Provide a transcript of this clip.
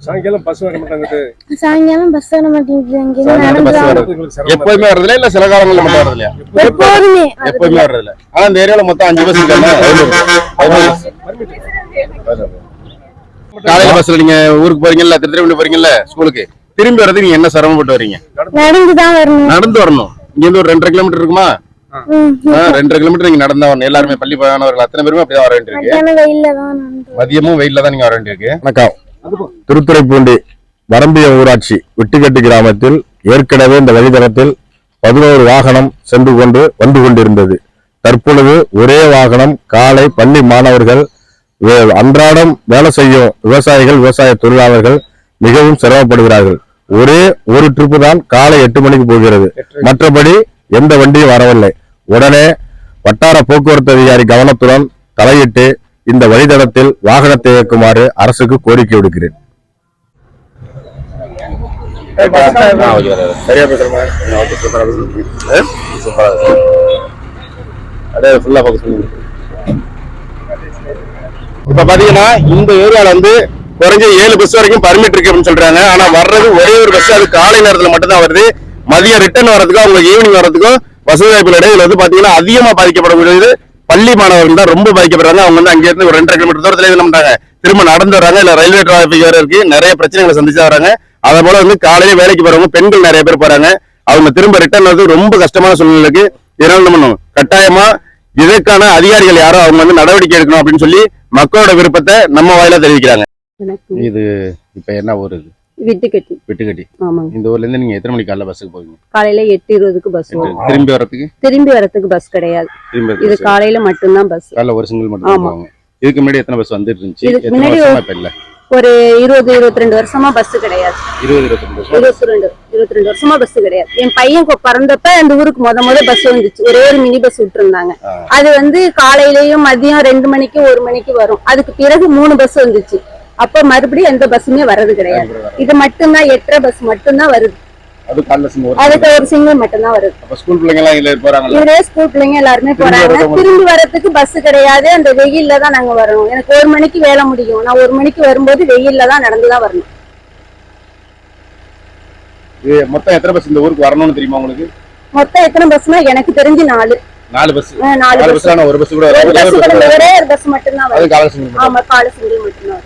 சாயங்காலம் பஸ் வர சாயங்காலம் பஸ் மாட்டேங்குது. வராது. எப்பவுமே வர்றதுல இல்ல. சில காலங்கள்ல மட்டும் வர்றது இல்லையா எப்போதுமே எப்பவுமே ஆனா இந்த ஏரியால மொத்தம் அஞ்சு பஸ் காலையில பஸ்ல நீங்க ஊருக்கு போறீங்கல்ல திருத்திரவண்டி போறீங்கல்ல ஸ்கூலுக்கு திரும்பி வர்றதுக்கு நீங்க என்ன சிரமப்பட்டு வரீங்க? நடந்து தான் வரணும். நடந்து வரணும். இங்க இருந்து ஒரு ரெண்டரை கிலோமீட்டர் இருக்குமா? ரெண்டரை கிலோமீட்டர் நீங்க நடந்து வரணும். எல்லாருமே பள்ளி மாணவர்கள் அத்தனை பேருமே அப்படிதான் வர வேண்டியிருக்கு. மதியமும் வெயில்ல தான் நீங்க வர வேண்டியிருக்கு. வணக்கம். திருத்துறைப்பூண்டி வரம்பிய ஊராட்சி விட்டுக்கட்டு கிராமத்தில் ஏற்கனவே இந்த வழித்தடத்தில் பதினோரு வாகனம் சென்று கொண்டு வந்து கொண்டிருந்தது. தற்பொழுது ஒரே வாகனம் காலை பள்ளி மாணவர்கள் அன்றாடம் வேலை செய்யும் விவசாயிகள் விவசாய தொழிலாளர்கள் மிகவும் சிரமப்படுகிறார்கள். ஒரே ஒரு ட்ரிப்பு தான் காலை எட்டு மணிக்கு போகிறது. மற்றபடி எந்த வண்டியும் வரவில்லை. உடனே வட்டார போக்குவரத்து அதிகாரி கவனத்துடன் தலையிட்டு இந்த வழித்தடத்தில் வாகனத்தை இயக்குமாறு அரசுக்கு கோரிக்கை விடுக்கிறேன். இப்ப பாத்தீங்கன்னா இந்த ஏரியால வந்து குறைஞ்ச ஏழு பஸ் வரைக்கும் பர்மிட் இருக்கு அப்படின்னு சொல்றாங்க. ஆனா வர்றது ஒரே ஒரு பஸ் அது காலை நேரத்துல மட்டும்தான் வருது. மதியம் ரிட்டர்ன் வர்றதுக்கும் அவங்க ஈவினிங் வர்றதுக்கும் வசதி வாய்ப்புகள் இடையில வந்து பாத்தீங்கன்னா அதிகமா பாதிக்கப்படக்கூடியது பள்ளி மாணவர்கள் தான் ரொம்ப பாதிக்கப்படுறாங்க. அவங்க வந்து அங்க இருந்து ஒரு ரெண்டரை கிலோமீட்டர் தூரத்துல இது பண்றாங்க திரும்ப நடந்து வர்றாங்க இல்ல ரயில்வே டிராபிக் வேற இருக்கு. நிறைய பிரச்சனைகளை சந்திச்சு வராங்க. அதே போல வந்து காலையில வேலைக்கு போறவங்க பெண்கள் நிறைய பேர் போறாங்க. அவங்க திரும்ப ரிட்டர்ன் வந்து ரொம்ப கஷ்டமான சூழ்நிலை இருக்கு. இதனால என்ன பண்ணணும் கட்டாயமா இதற்கான அதிகாரிகள் யாரோ அவங்க வந்து நடவடிக்கை எடுக்கணும் அப்படின்னு சொல்லி மக்களோட விருப்பத்தை நம்ம வாயிலா தெரிவிக்கிறாங்க. இது இப்ப என்ன ஊர் இது விட்டு கட்டி வெட்டுக்கட்டி. ஆமாங்க. இந்த ஊர்ல இருந்து நீங்க எத்தனை மணிக்கு காலைல பஸ்ஸுக்கு போவீங்க? காலையில எட்டு இருபதுக்கு பஸ் வரும். திரும்பி வரதுக்கு திரும்பி வரதுக்கு பஸ் கிடையாது. இது காலையில மட்டும்தான் பஸ் காலைல ஒரு சிங்கிள் மட்டும் ஆமா. இதுக்கு முன்னாடி எத்தனை பஸ் வந்துட்டு இருந்துச்சு முன்னாடி இல்ல? ஒரு இருபது இருபத்தி ரெண்டு வருஷமா பஸ் கிடையாது. இருபது இருபத்தி ரெண்டு இருபத்தி ரெண்டு வருஷமா பஸ் கிடையாது. என் பையன் பிறந்தப்ப அந்த ஊருக்கு முத முத பஸ் வந்துச்சு. ஒரே ஒரு மினி பஸ் விட்டுருந்தாங்க. அது வந்து காலையிலயும் மதியம் ரெண்டு மணிக்கு ஒரு மணிக்கு வரும். அதுக்கு பிறகு மூணு பஸ் வந்துச்சு. அப்ப மறுபடியும் எந்த பஸ்ஸுமே வர்றது கிடையாது. இது மட்டும்தான் எட்டரை பஸ் மட்டும்தான் வருது. அதுக்கு ஒரு சிங்கிள் மட்டும்தான் வருது. ஸ்கூல் பிள்ளைங்க ஸ்கூல் பிள்ளைங்க எல்லாருமே போறாங்க. திரும்பி வரதுக்கு பஸ் கிடையாது. அந்த வெயில்ல தான் நாங்க வரணும் எனக்கு ஒரு மணிக்கு வேலை முடியும். நான் ஒரு மணிக்கு வரும்போது வெயில்ல தான் நடந்து தான் வரணும். மொத்தம் எத்தனை பஸ் இந்த ஊருக்கு வரணும்னு தெரியுமா உங்களுக்கு? மொத்தம் எத்தனை பஸ்னா எனக்கு தெரிஞ்சு நாலு. நாலு பஸ் நாலு பஸ் ஒரு பஸ் கூட ஒரு ஒரே பஸ் மட்டும்தான் அது வரும். காலை சிங்கிள் மட்டும்.